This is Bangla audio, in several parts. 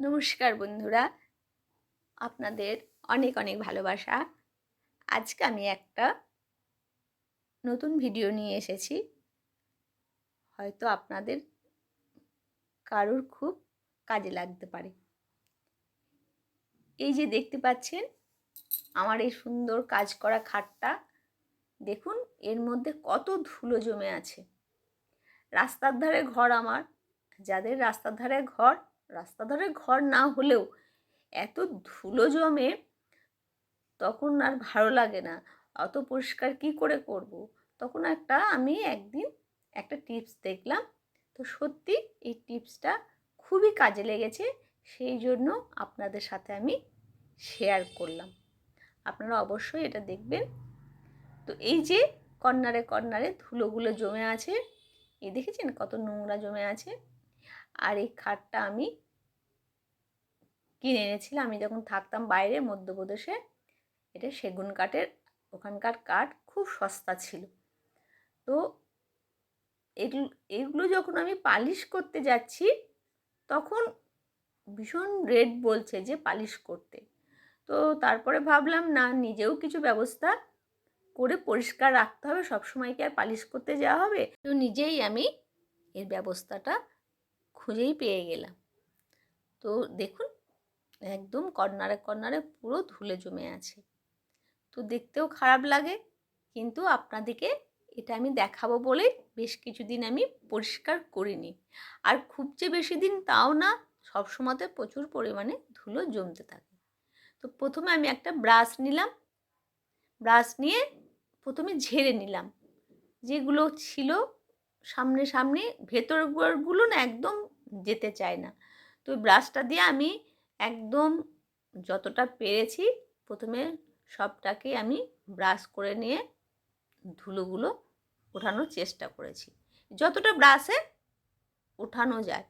নমস্কার বন্ধুরা। আপনাদের অনেক অনেক ভালোবাসা। আজকে আমি একটা নতুন ভিডিও নিয়ে এসেছি। হয়তো আপনাদের কারোর খুব কাজে লাগতে পারে। এই যে দেখতে পাচ্ছেন, আমার এই সুন্দর কাজ করা খাটটা, দেখুন, এর মধ্যে কত ধুলো জমে আছে। রাস্তার ধারে ঘর আমার, যাদের রাস্তার ধারে ঘর রাস্তা ধারে ঘর না হলেও এত ধুলো জমে তখন আর ভালো লাগে না। অত পরিষ্কার কি করে করব। তখন একটা আমি একদিন একটা টিপস দেখলাম। তো সত্যি এই টিপসটা খুবই কাজে লেগেছে। সেই জন্য আপনাদের সাথে আমি শেয়ার করলাম। আপনারা অবশ্যই এটা দেখবেন। তো এই যে কর্নারে কর্নারে ধুলোগুলো জমে আছে এই দেখেছেন কত নোংরা জমে আছে? আর এই খাটটা আমি কিনে এনেছিলাম। আমি যখন থাকতাম বাইরে, মধ্যপ্রদেশে, এটা সেগুন কাঠের, ওখানকার কাঠ খুব সস্তা ছিল। তো এগুলো এগুলো যখন আমি পালিশ করতে যাচ্ছি, তখন ভীষণ রেট বলছে যে পালিশ করতে। তো তারপরে ভাবলাম, না, নিজেও কিছু ব্যবস্থা করে পরিষ্কার রাখতে হবে। সবসময় কি আর পালিশ করতে যাওয়া হবে? তো নিজেই আমি এর ব্যবস্থাটা খুঁজেই পেয়ে গেলাম। তো দেখুন একদম কর্নারে কর্নারে পুরো ধুলে জমে আছে। তো দেখতেও খারাপ লাগে, কিন্তু আপনাদেরকে এটা আমি দেখাবো বলে বেশ কিছুদিন আমি পরিষ্কার করিনি। আর খুব যে বেশি দিন তাও না সবসময়তে প্রচুর পরিমাণে ধুলো জমতে থাকে। তো প্রথমে আমি একটা ব্রাশ নিলাম। ব্রাশ নিয়ে প্রথমে ঝেড়ে নিলাম। যেগুলো ছিল সামনে সামনে, ভেতরগুলো না একদম যেতে চায় না। তো ব্রাশটা দিয়ে আমি একদম যতটা পেরেছি প্রথমে সবটাকে আমি ব্রাশ করে নিয়ে ধুলোগুলো ওঠানোর চেষ্টা করেছি। যতটা ব্রাশে ওঠানো যায়।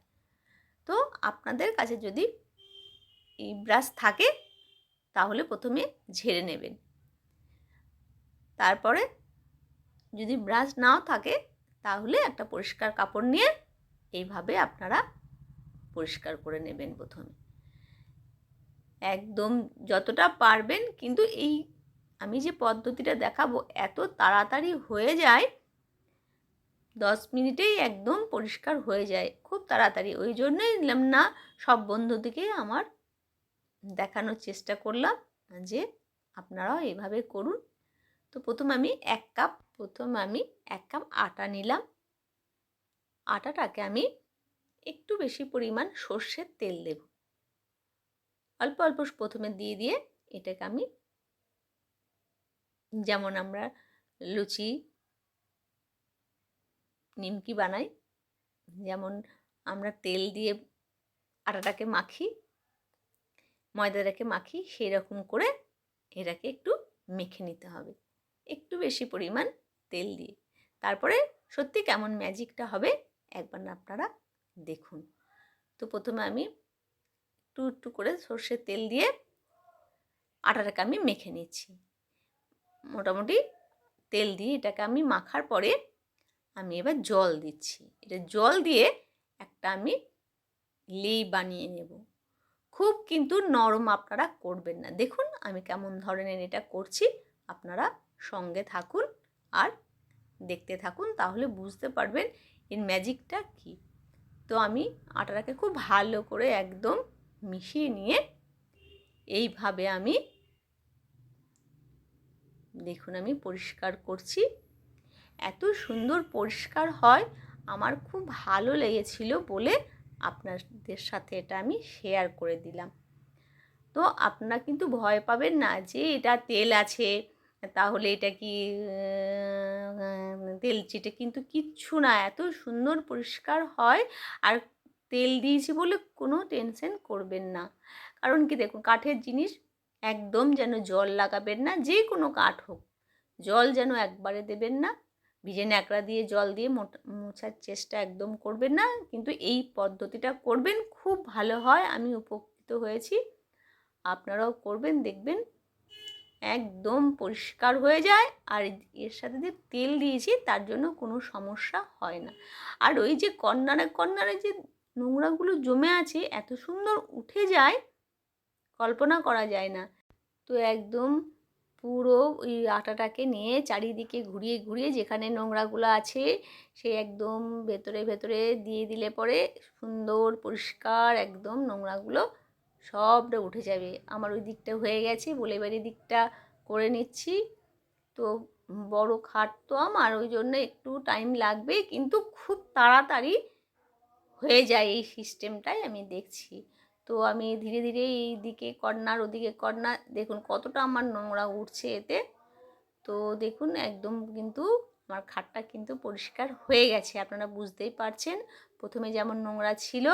তো আপনাদের কাছে যদি এই ব্রাশ থাকে, তাহলে প্রথমে ঝেড়ে নেবেন। তারপরে যদি ব্রাশ নাও থাকে, তাহলে একটা পরিষ্কার কাপড় নিয়ে এইভাবে আপনারা পরিষ্কার করে নেবেন প্রথমে। একদম যতটা পারবেন, কিন্তু এই আমি যে পদ্ধতিটা দেখাবো এত তাড়াতাড়ি হয়ে যায়, দশ মিনিটেই একদম পরিষ্কার হয়ে যায়, খুব তাড়াতাড়ি। ওই জন্যই নিলাম না, সব বন্ধুদিকে আমার দেখানোর চেষ্টা করলাম যে আপনারাও এভাবে করুন। তো প্রথম আমি এক কাপ, প্রথম আমি এক কাপ আটা নিলাম। আটাটাকে আমি একটু বেশি পরিমাণ সর্ষের তেল দেব। অল্প অল্প প্রথমে দিয়ে দিয়ে এটাকে আমি যেমন আমরা লুচি, নিমকি বানাই, যেমন আমরা তেল দিয়ে আটাটাকে মাখি, ময়দাটাকে মাখি সেই রকম করে এটাকে একটু মেখে নিতে হবে। একটু বেশি পরিমাণ তেল দিয়ে। তারপরে সত্যি কেমন ম্যাজিকটা হবে একবার আপনারা দেখুন। তো প্রথমে আমি একটু একটু করে সর্ষের তেল দিয়ে আটাটাকে আমি মেখে নিচ্ছি। মোটামুটি তেল দিয়ে এটাকে আমি মাখার পরে আমি এবার জল দিচ্ছি। এটা জল দিয়ে একটা আমি লেই বানিয়ে নেব। খুব কিন্তু নরম আপনারা করবেন না। দেখুন আমি কেমন ধরনের এটা করছি। আপনারা সঙ্গে থাকুন আর দেখতে থাকুন, তাহলে বুঝতে পারবেন এর ম্যাজিকটা কী। তো আমি আটাটাকে খুব ভালো করে একদম মিশিয়ে নিয়ে এইভাবে আমি দেখুন আমি পরিষ্কার করছি। এত সুন্দর পরিষ্কার হয়, আমার খুব ভালো লেগেছিল বলে আপনাদের সাথে এটা আমি শেয়ার করে দিলাম। তো আপনারা কিন্তু ভয় পাবেন না যে এটা তেল আছে, তাহলে এটা কি তেল চিটে কিন্তু কিচ্ছু না, এত সুন্দর পরিষ্কার হয়। আর তেল দিয়েছি বলে কোনো টেনশন করবেন না। কারণ কি দেখুন, কাঠের জিনিস একদম যেন জল লাগাবেন না, যে কোনো কাঠ হোক। জল যেন একবারে দেবেন না, ভিজে ন্যাকড়া দিয়ে জল দিয়ে মোছার চেষ্টা একদম করবেন না। কিন্তু এই পদ্ধতিটা করবেন, খুব ভালো হয়, আমি উপকৃত হয়েছি। আপনারাও করবেন, দেখবেন একদম পরিষ্কার হয়ে যায়। আর এর সাথে যে তেল দিয়েছি, তার জন্য কোনো সমস্যা হয় না। আর ওই যে কর্নারে কর্নারে যে নোংরাগুলো জমে আছে, এত সুন্দর উঠে যায়, কল্পনা করা যায় না। তো একদম পুরো ওই আটাটাকে নিয়ে চারিদিকে ঘুরিয়ে ঘুরিয়ে যেখানে নোংরাগুলো আছে, সে একদম ভেতরে ভেতরে দিয়ে দিলে পরে সুন্দর, পরিষ্কার একদম নোংরাগুলো সবটা উঠে যাবে। আমার ওই দিকটা হয়ে গেছে, বলে বাড়ি দিকটা করে নিচ্ছি। তো বড় খাট তো আমার, ওই জন্য একটু টাইম লাগবে, কিন্তু খুব তাড়াতাড়ি হয়ে যায় এই সিস্টেমটাই আমি দেখছি। তো আমি ধীরে ধীরে এই দিকে কর্নার, ওদিকে কর্নার, দেখুন কতটা আমার নোংরা উঠছে এতে। তো দেখুন একদম কিন্তু আমার খাটটা কিন্তু পরিষ্কার হয়ে গেছে, আপনারা বুঝতেই পারছেন। প্রথমে যেমন নোংরা ছিল,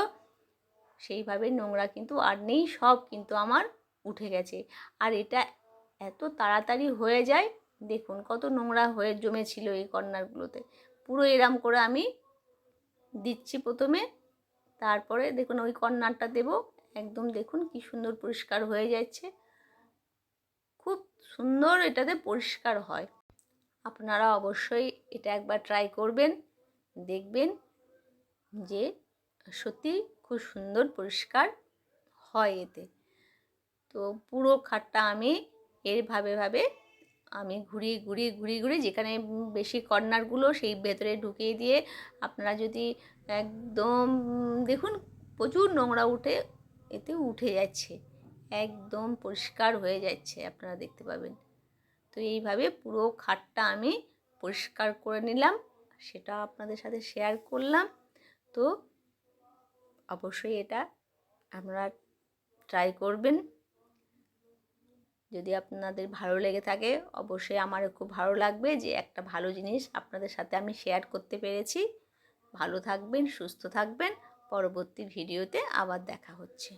সেইভাবে নোংরা কিন্তু আর নেই, সব কিন্তু আমার উঠে গেছে। আর এটা এত তাড়াতাড়ি হয়ে যায়, দেখুন কত নোংরা হয়ে জমেছিল এই কর্নারগুলোতে। পুরো এরম করে আমি দিচ্ছি প্রথমে। তারপরে দেখুন ওই কর্নারটা দেব। একদম দেখুন কি সুন্দর পরিষ্কার হয়ে যাচ্ছে। খুব সুন্দর এটাতে পরিষ্কার হয়। আপনারা অবশ্যই এটা একবার ট্রাই করবেন। দেখবেন যে সত্যি খুব সুন্দর পরিষ্কার হয় এতে। তো পুরো খাটটা আমি এরভাবে ভাবে আমি ঘুরিয়ে ঘুরিয়ে ঘুরিয়ে ঘুরিয়ে যেখানে বেশি কর্নারগুলো সেই ভেতরে ঢুকিয়ে দিয়ে আপনারা যদি একদম দেখুন প্রচুর নোংরা উঠে, এতে উঠে যাচ্ছে। একদম পরিষ্কার হয়ে যাচ্ছে আপনারা দেখতে পাবেন। তো এইভাবে পুরো খাটটা আমি পরিষ্কার করে নিলাম, সেটা আপনাদের সাথে শেয়ার করলাম। তো অবশ্যই এটা আপনারা ট্রাই করবেন। যদি আপনাদের ভালো লেগে থাকে, অবশ্যই আমার খুব ভালো লাগবে যে একটা ভালো জিনিস আপনাদের সাথে আমি শেয়ার করতে পেরেছি। ভালো থাকবেন, সুস্থ থাকবেন। পরবর্তী ভিডিওতে আবার দেখা হচ্ছে।